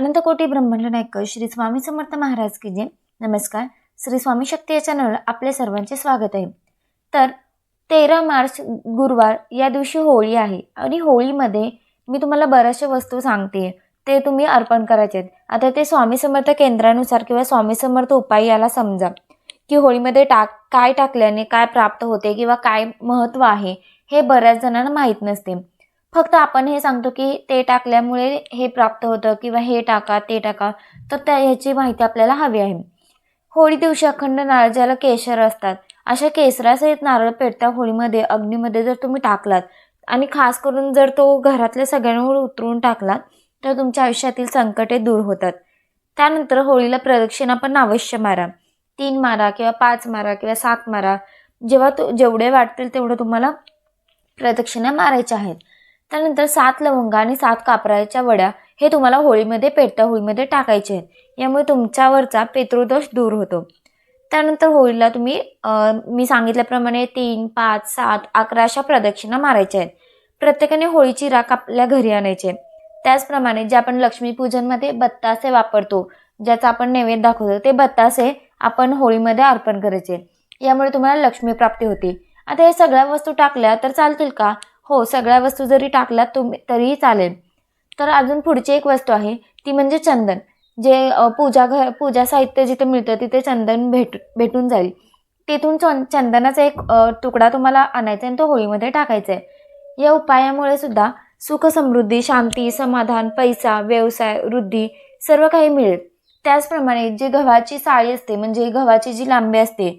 अनंतकोटी ब्रह्मांड नायक श्री स्वामी समर्थ महाराज की जय. नमस्कार. श्री स्वामी शक्ती या चॅनलवर आपले सर्वांचे स्वागत आहे. तर तेरा मार्च गुरुवार या दिवशी होळी आहे आणि होळीमध्ये मी तुम्हाला बऱ्याचशा वस्तू सांगते. ते तुम्ही अर्पण करायचे आहेत. आता ते स्वामी समर्थ केंद्रानुसार किंवा स्वामी समर्थ उपाय याला समजा. की होळीमध्ये टाक काय टाकल्याने काय प्राप्त होते किंवा काय महत्त्व आहे हे बऱ्याच जणांना माहीत नसते. फक्त आपण हे सांगतो की ते टाकल्यामुळे हे प्राप्त होतं किंवा हे टाका ते टाका. तर त्या ह्याची माहिती आपल्याला हवी आहे. होळी दिवशी अखंड नारळ ज्याला केशर असतात. अशा केसरासहित नारळ पेटत्या होळीमध्ये अग्नीमध्ये जर तुम्ही टाकलात आणि खास करून जर तो घरातल्या सगळ्यांवर उतरून टाकलात तर तुमच्या आयुष्यातील संकटे दूर होतात. त्यानंतर होळीला प्रदक्षिणा पण अवश्य मारा. तीन मारा किंवा पाच मारा किंवा सात मारा. जेव्हा तो जेवढे वाटतील तेवढं तुम्हाला प्रदक्षिणा मारायच्या आहेत. त्यानंतर सात लवंगा आणि सात कापराच्या वड्या हे तुम्हाला होळीमध्ये पेटत्या होळीमध्ये टाकायचे आहेत. यामुळे तुमच्यावरचा पेत्रोदोष दूर होतो. त्यानंतर होळीला तुम्ही मी सांगितल्याप्रमाणे तीन पाच सात अकरा अशा प्रदक्षिणा मारायच्या आहेत. प्रत्येकाने होळीची राख आपल्या घरी आणायचे त्याचप्रमाणे जे आपण लक्ष्मीपूजनमध्ये बत्तासे वापरतो ज्याचा आपण नैवेद्य दाखवतो ते बत्तासे आपण होळीमध्ये अर्पण करायचे. यामुळे तुम्हाला लक्ष्मी प्राप्ती होते. आता हे सगळ्या वस्तू टाकल्या तर चालतील का? हो सगळ्या वस्तू जरी टाकल्यात तुम्ही तरीही चालेल. तर अजून पुढची एक वस्तू आहे ती म्हणजे चंदन. जे पूजा घर पूजा साहित्य जिथे मिळतं तिथे चंदन भेट भेटून जाईल. तिथून चं चंदनाचा एक तुकडा तुम्हाला आणायचा आहे आणि तो होळीमध्ये टाकायचा आहे. या उपायामुळे सुद्धा सुख समृद्धी शांती समाधान पैसा व्यवसाय वृद्धी सर्व काही मिळेल. त्याचप्रमाणे जी गव्हाची साळी असते म्हणजे गव्हाची जी लांबी असते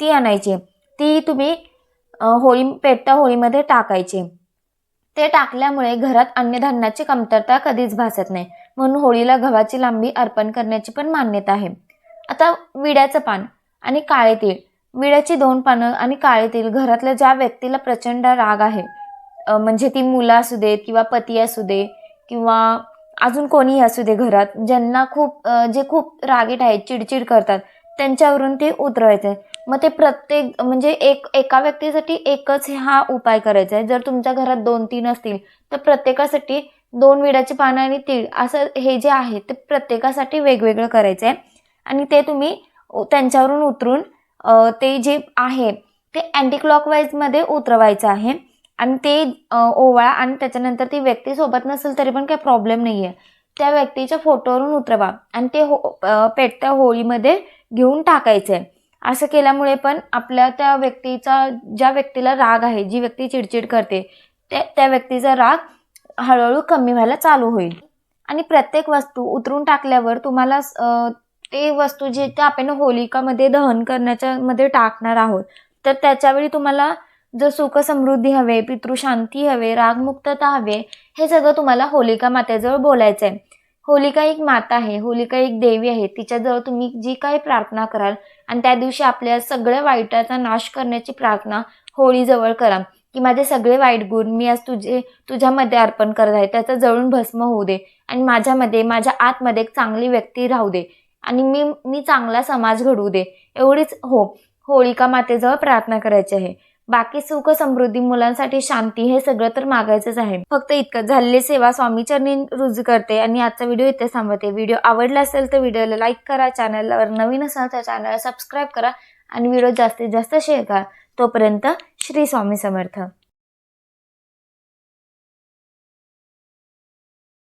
ती आणायची ती तुम्ही होळी पेटता होळीमध्ये टाकायची ते टाकल्यामुळे घरात अन्नधान्याची कमतरता कधीच भासत नाही. म्हणून होळीला गव्हाची लांबी अर्पण करण्याची पण मान्यता आहे. आता विड्याचं पान आणि काळे तीळ. विड्याची दोन पानं आणि काळे तीळ घरातल्या ज्या व्यक्तीला प्रचंड राग आहे म्हणजे ती मुलं असू देत किंवा पती असू दे किंवा अजून कोणीही असू दे घरात ज्यांना खूप जे खूप रागीट आहेत चिडचिड करतात त्यांच्यावरून ते उतरवायचं आहे मग ते प्रत्येक म्हणजे एक एका व्यक्तीसाठी एकच हा उपाय करायचा आहे. जर तुमच्या घरात दोन तीन असतील तर प्रत्येकासाठी दोन विड्याची पानं आणि तीळ असं हे जे आहे ते प्रत्येकासाठी वेगवेगळं करायचं आहे. आणि ते तुम्ही त्यांच्यावरून उतरून ते जे आहे ते अँटी क्लॉकवाईजमध्ये उतरवायचं आहे. आणि ते ओवाळा आणि त्याच्यानंतर ती व्यक्ती सोबत नसेल तरी पण काही प्रॉब्लेम नाही आहे त्या व्यक्तीच्या फोटोवरून उतरवा. आणि ते हो पेटत्या होळीमध्ये घेऊन टाकायचं आहे असं केल्यामुळे पण आपल्या त्या व्यक्तीचा ज्या व्यक्तीला राग आहे जी व्यक्ती चिडचिड करते त्या त्या व्यक्तीचा राग हळूहळू कमी व्हायला चालू होईल. आणि प्रत्येक वस्तू उतरून टाकल्यावर तुम्हाला ते वस्तू जे त्या आपण होलिकामध्ये दहन करण्याच्या मध्ये टाकणार आहोत तर त्याच्यावेळी तुम्हाला जर सुख समृद्धी हवे पितृशांती हवे रागमुक्तता हवे हे सगळं तुम्हाला होलिका मातेजवळ बोलायचं आहे होलिका एक माता आहे होलिका एक देवी आहे. तिच्याजवळ तुम्ही जी काही प्रार्थना कराल आणि त्या दिवशी आपल्या सगळ्या वाईटाचा नाश करण्याची प्रार्थना होळीजवळ करा. की माझे सगळे वाईट गुण मी आज तुझे तुझ्यामध्ये अर्पण करत आहे. त्याचा जळून भस्म होऊ दे आणि माझ्यामध्ये माझ्या आतमध्ये एक चांगली व्यक्ती राहू दे आणि मी मी चांगला समाज घडवू दे. एवढीच हो होळिका मातेजवळ प्रार्थना करायची आहे. बाकी सुख समृद्धी मुलांसाठी शांती हे सगळं तर मागायचंच आहे. फक्त इतकं झालेली सेवा स्वामीचरणी रुजू करते आणि आजचा व्हिडिओ इथे थांबवते. व्हिडिओ आवडला असेल तर व्हिडिओला लाईक करा चॅनलवर नवीन असाल तर चॅनलला सबस्क्राईब करा आणि व्हिडिओ जास्तीत जास्त शेअर करा. तोपर्यंत श्री स्वामी समर्थ.